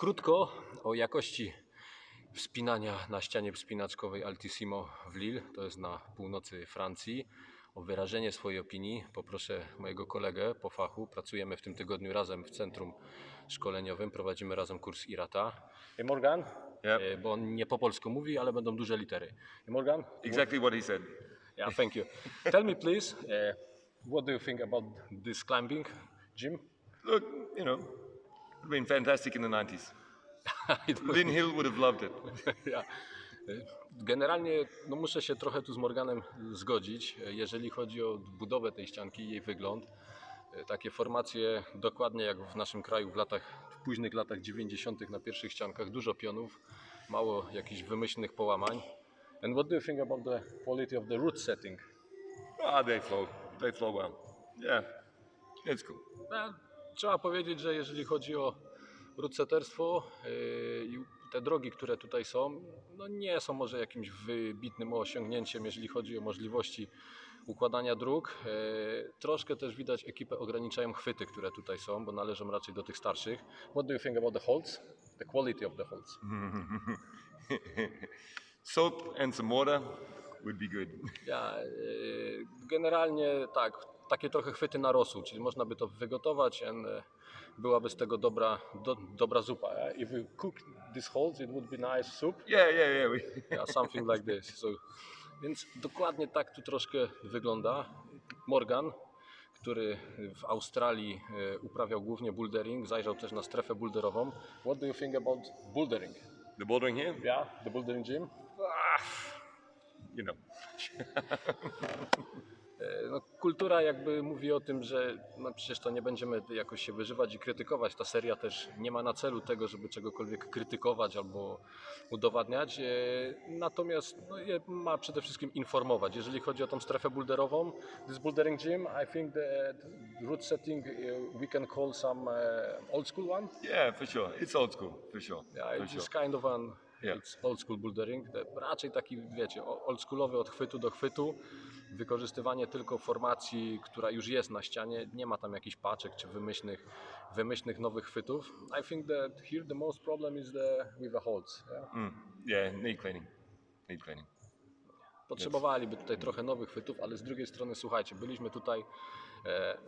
Krótko o jakości wspinania na ścianie wspinaczkowej Altissimo w Lille, to jest na północy Francji. O wyrażenie swojej opinii poproszę mojego kolegę po fachu. Pracujemy w tym tygodniu razem w centrum szkoleniowym, prowadzimy razem kurs IRATA. Hey Morgan, Yep. E, bo on nie po polsku mówi, ale będą duże litery. Hey Morgan, Exactly what he said. yeah, thank you. Tell me please, uh, what do you think about this climbing, Jim? Look, you know, it'd been fantastic in the 90s. Lynn Hill would have loved it. Generalnie no muszę się trochę tu z Morganem zgodzić, jeżeli chodzi o budowę tej ścianki i jej wygląd. Takie formacje dokładnie jak w naszym kraju w latach, w późnych latach 90. na pierwszych ściankach, dużo pionów, mało jakichś wymyślnych połamań. And what do you think about the quality of the root setting? Ah, they flow. They flow well. Yeah, it's cool. No, trzeba powiedzieć, że jeżeli chodzi o rutseterstwo yy, i te drogi, które tutaj są, no nie są może jakimś wybitnym osiągnięciem, jeżeli chodzi o możliwości układania dróg. Yy, Troszkę też widać ekipę ograniczają chwyty, które tutaj są, bo należą raczej do tych starszych. What do you think about the holds? The quality of the holds? Soap and some water would be good. Ja, yy, generalnie tak, takie trochę chwyty na rosół, czyli można by to wygotować and, e, byłaby z tego dobra, do, dobra zupa. Yeah? If we cook these holes, it would be nice soup. Yeah, yeah, yeah. We, Yeah, something like this. So, więc dokładnie tak tu troszkę wygląda. Morgan, który w Australii e, uprawiał głównie bouldering, zajrzał też na strefę boulderową. What do you think about bouldering? the bouldering here, Yeah, the bouldering gym? you know. E, No, kultura jakby mówi o tym, że no przecież to nie będziemy jakoś się wyżywać i krytykować. Ta seria też nie ma na celu tego, żeby czegokolwiek krytykować albo udowadniać. E, Natomiast no, ma przede wszystkim informować. Jeżeli chodzi o tą strefę boulderową, this bouldering gym, I think the route setting e, we can call some old school one. Yeah, for sure. It's old school, for sure. Yeah, for it's sure. kind of an Yeah. it's old school bouldering. Raczej taki, wiecie, oldschoolowy od chwytu do chwytu. Wykorzystywanie tylko formacji, która już jest na ścianie. Nie ma tam jakichś paczek czy wymyślnych, wymyślnych nowych chwytów. I think that here the most problem is the with the holds. Yeah? Mm, yeah, need cleaning. Need cleaning. Potrzebowaliby tutaj trochę nowych chwytów, ale z drugiej strony, słuchajcie, byliśmy tutaj e,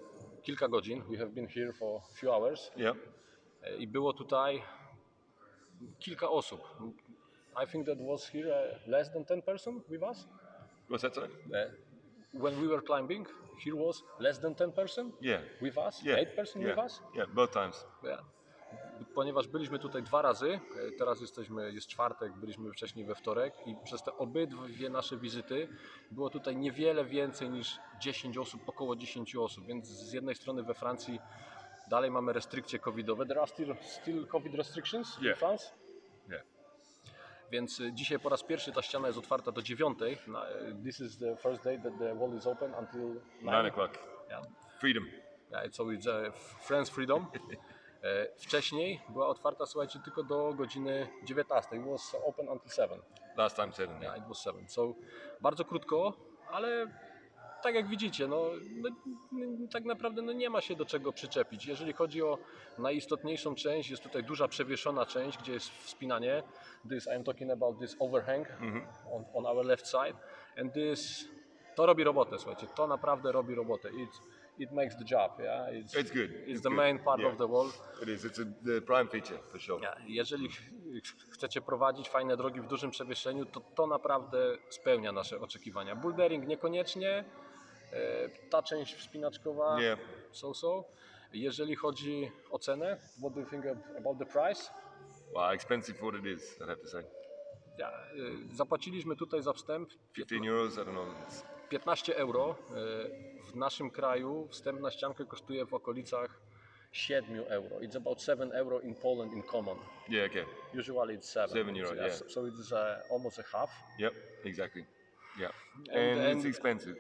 kilka godzin. We have been here for a few hours. Yeah. E, i było tutaj kilka osób. I think that was here uh, less than 10 person with us. What's that, sorry? Uh, when we were climbing, here was less than 10 person Yeah. with us, Yeah. 8 person yeah. with us. Yeah, both times. Yeah. Ponieważ byliśmy tutaj dwa razy, e, teraz jesteśmy, jest czwartek, byliśmy wcześniej we wtorek i przez te obydwie nasze wizyty było tutaj niewiele więcej niż 10 osób, około 10 osób, więc z jednej strony we Francji dalej mamy restrykcje covidowe. There are still, still covid restrictions in Yeah. France? Yeah. Więc y, dzisiaj po raz pierwszy ta ściana jest otwarta do dziewiątej. Na- y, This is the first day that the wall is open until Nine o'clock. Yeah. Freedom. Yeah, so it's uh, France Freedom. E, Wcześniej była otwarta, słuchajcie, tylko do godziny 19. It was open until 7. Last time seven. Yeah. Yeah, it was 7. So bardzo krótko, ale tak jak widzicie, no, no, n- tak naprawdę no, nie ma się do czego przyczepić. Jeżeli chodzi o najistotniejszą część, jest tutaj duża przewieszona część, gdzie jest wspinanie. This I'm talking about this overhang on, on our left side. And this to robi robotę, słuchajcie. To naprawdę robi robotę. It, it makes the job, yeah. It's, It's good. It's It's the good. main part Yeah. of the wall. It is. It's a, the prime feature, for sure. Ja, Jeżeli ch- ch- chcecie prowadzić fajne drogi w dużym przewieszeniu, to to naprawdę spełnia nasze oczekiwania. Bouldering niekoniecznie, ta część wspinaczkowa Yeah. so-so. Jeżeli chodzi o cenę, what do you think ab- about the price? Wow, expensive what it is, I'd have to say. Ja, e, zapłaciliśmy tutaj za wstęp 15 euros, I don't know. It's, 15 euro. E, W naszym kraju wstęp na ściankę kosztuje w okolicach 7 euro. It's about 7 euro in Poland in common. yeah, okay. Usually it's 7. Seven euro, yeah. So, it's uh, almost a half. Yep, exactly. Yeah. And, and- it's expensive.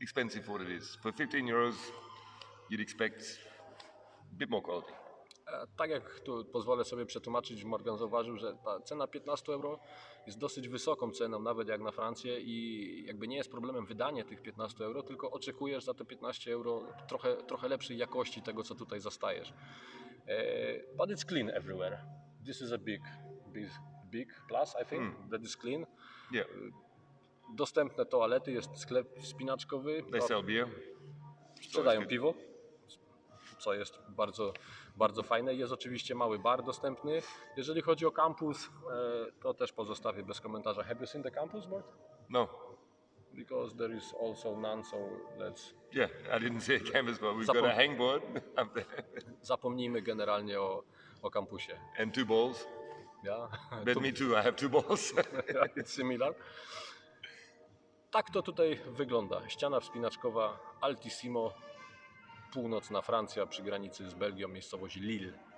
Expensive what it is. For 15 euros, you'd expect a bit more quality. E, Tak jak tu pozwolę sobie przetłumaczyć, Morgan zauważył, że ta cena 15 euro jest dosyć wysoką ceną, nawet jak na Francję i jakby nie jest problemem wydanie tych 15 euro, tylko oczekujesz za te 15 euro trochę, trochę lepszej jakości tego, co tutaj zastajesz. E, But it's clean everywhere. this is a big, big, big plus, I think, that is clean. Yeah, Dostępne toalety, jest sklep No, sell beer. Sprzedają piwo, co jest bardzo, bardzo fajne. Jest oczywiście mały bar dostępny. Jeżeli chodzi o kampus, e, to też pozostawię bez komentarza. Have you seen the campus, Bart? No, Because there is also none, so let's yeah, I didn't say campus, but we've got a hangboard up there zapomnijmy generalnie o, o kampusie. and two balls. Ja? But me too, I have two balls. It's similar. Tak to tutaj wygląda. Ściana wspinaczkowa Altissimo, północna Francja przy granicy z Belgią, miejscowość Lille.